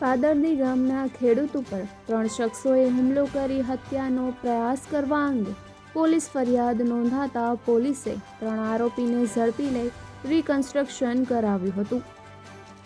પાદરડી ગામના ખેડૂત ઉપર ત્રણ શખ્સોએ હુમલો કરી હત્યાનો પ્રયાસ કરવા અંગે પોલીસ ફરિયાદ નોંધાતા પોલીસે ત્રણ આરોપીને ઝડપી લઈ રિકન્સ્ટ્રક્શન કરાવ્યું હતું.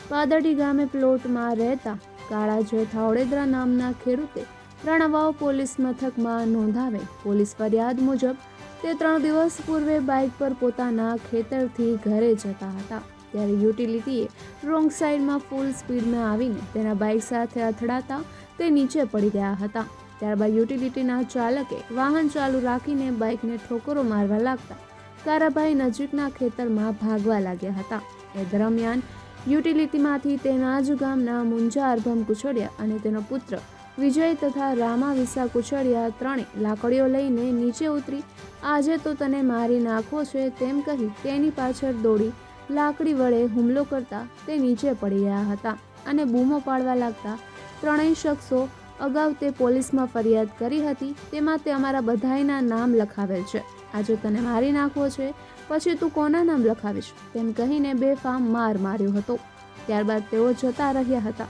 પાદરડી ગામે પ્લોટમાં રહેતા કાળા જેઠા ઓડેદરા નામના ખેડૂતે રણવાવ પોલીસ મથકમાં નોંધાવે પોલીસ ફરિયાદ મુજબ તે ત્રણ દિવસ પૂર્વે બાઇક પર પોતાના ખેતરથી ઘરે જતા હતા. ત્યારે યુટિલિટીએ રોંગ સાઈડમાં ફૂલ સ્પીડમાં આવીને તેના બાઇક સાથે અથડાતા તે નીચે પડી ગયા હતા. ત્યારબાદ યુટિલિટીના ચાલકે વાહન ચાલુ રાખીને બાઇકને ઠોકરો મારવા લાગતા કારાભાઈ નજીકના ખેતરમાં ભાગવા લાગ્યા હતા. એ દરમિયાન યુટિલિટીમાંથી તેના જ ગામના મુંજા અર્ભમ કુચડિયા અને તેનો પુત્ર વિજય તથા રામા વિસા કુચડિયા ત્રણે લાકડીઓ લઈને નીચે ઉતરી, આજે તો તને મારી નાખો છે તેમ કહી તેની પાછળ દોડી લાકડી વડે હુમલો કરતા તે નીચે પડી ગયા હતા અને બૂમો પાડવા લાગતા ત્રણેય શખ્સો અગાઉ તે પોલીસમાં ફરિયાદ કરી હતી. તેમાં તે અમારા બધાયના નામ લખાવેલ છે. આજે તને મારી નાખવો છે, પછી તું કોના નામ લખાવીશ? તેમ કહીને બેફામ માર માર્યો હતો. ત્યારબાદ તેઓ જતા રહ્યા હતા.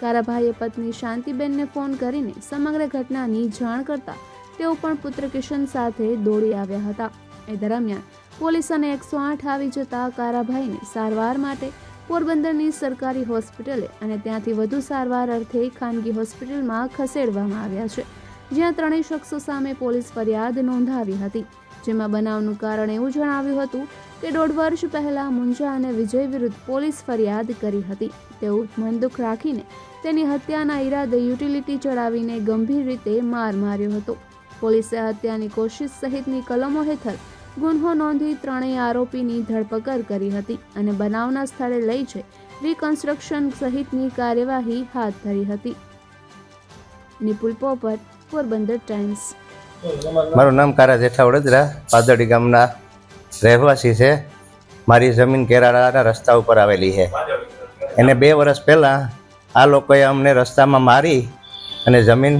કારાભાઈએ પત્ની શાંતિબેનને ફોન કરીને સમગ્ર ઘટનાની જાણ કરતા તેઓ પણ પુત્ર કિશન સાથે દોડી આવ્યા હતા. એ દરમિયાન પોલીસ અને એકસો આઠ આવી જતા કારાભાઈને સારવાર માટે પોરબંદરની સરકારી હોસ્પિટલે અને ત્યાંથી વધુ સારવાર અર્થે ખાનગી હોસ્પિટલમાં ખસેડવામાં આવ્યા છે. જ્યાં ત્રણેય શખ્સો સામે પોલીસ ફરિયાદ નોંધાવી હતી, જેમાં બનાવનું કારણ એવું જણાવ્યું હતું કે દોઢ વર્ષ પહેલા મુંજા અને વિજય વિરુદ્ધ પોલીસ ફરિયાદ કરી હતી. તેવું મનદુખ રાખીને તેની હત્યાના ઈરાદે યુટિલિટી ચડાવીને ગંભીર રીતે માર માર્યો હતો. પોલીસે હત્યાની કોશિશ સહિતની કલમો હેઠળ ગુન્હો નોંધી ત્રણેય આરોપીની ધરપકડ કરી હતી અને બનાવના સ્થળે લઈ જઈ રિકન્સ્ટ્રક્શન સહિતની કાર્યવાહી હાથ ધરી હતી. નિપુલ પોપટ, પોરબંદર ટાઈમ્સ. મારું નામ કારા જેઠા વડોદરા પાદડી ગામના રહેવાસી છે. મારી જમીન કેરાળાના રસ્તા ઉપર આવેલી છે. એને બે વર્ષ પહેલાં આ લોકોએ અમને રસ્તામાં મારી અને જમીન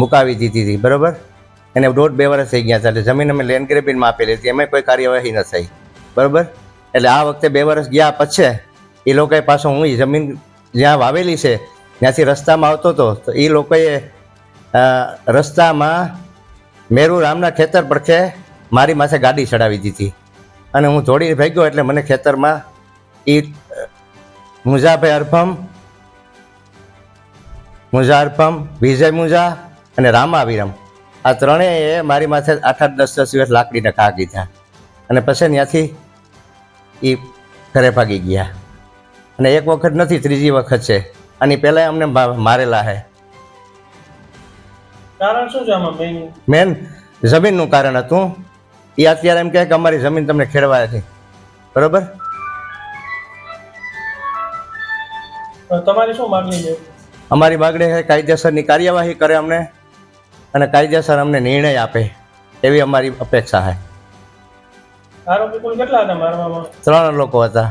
મુકાવી દીધી હતી, બરાબર? એને દોઢ બે વર્ષ થઈ ગયા છે. એટલે જમીન અમે લેન્ડ ગ્રેબિંગમાં આપેલી હતી. એમાં કોઈ કાર્યવાહી ન થઈ. બરાબર? એટલે આ વખતે બે વર્ષ ગયા પછી એ લોકોએ પાછો હું જમીન જ્યાં વાવેલી છે, ત્યાંથી રસ્તામાં આવતો હતો, તો એ લોકોએ રસ્તામાં મેરુ રામના ખેતર પડખે મારી માથે ગાડી ચડાવી દીધી. અને હું જોડી ભાગ્યો એટલે મને ખેતરમાં એ મુઝાભાઈ અરફમ, મુઝા અરફમ, વિજય મુઝા અને રામા વિરમ આ ત્રણેય મારી માથે આઠ આઠ દસ દસ દિવસ લાકડીને ઘા કીધા. અને પછી ત્યાંથી એ ઘરે ભાગી ગયા. અને એક વખત નથી ત્રીજી વખત છે. આની પહેલાં અમને મારેલા હે. કારણ શું છે મેન જમીનનું કારણ હતું. એ અત્યારે એમ કહે કે અમારી જમીન તમને ખેડવા છે. બરોબર? તમારી શું માગણી છે? અમારી માગણી છે કાયદેસરની કાર્યવાહી કરે અમને. અને કાયદેસર અમને નિર્ણય આપે એવી અમારી અપેક્ષા છે. આરોપી કુલ કેટલા હતા મારવામાં ત્રણ લોકો હતા.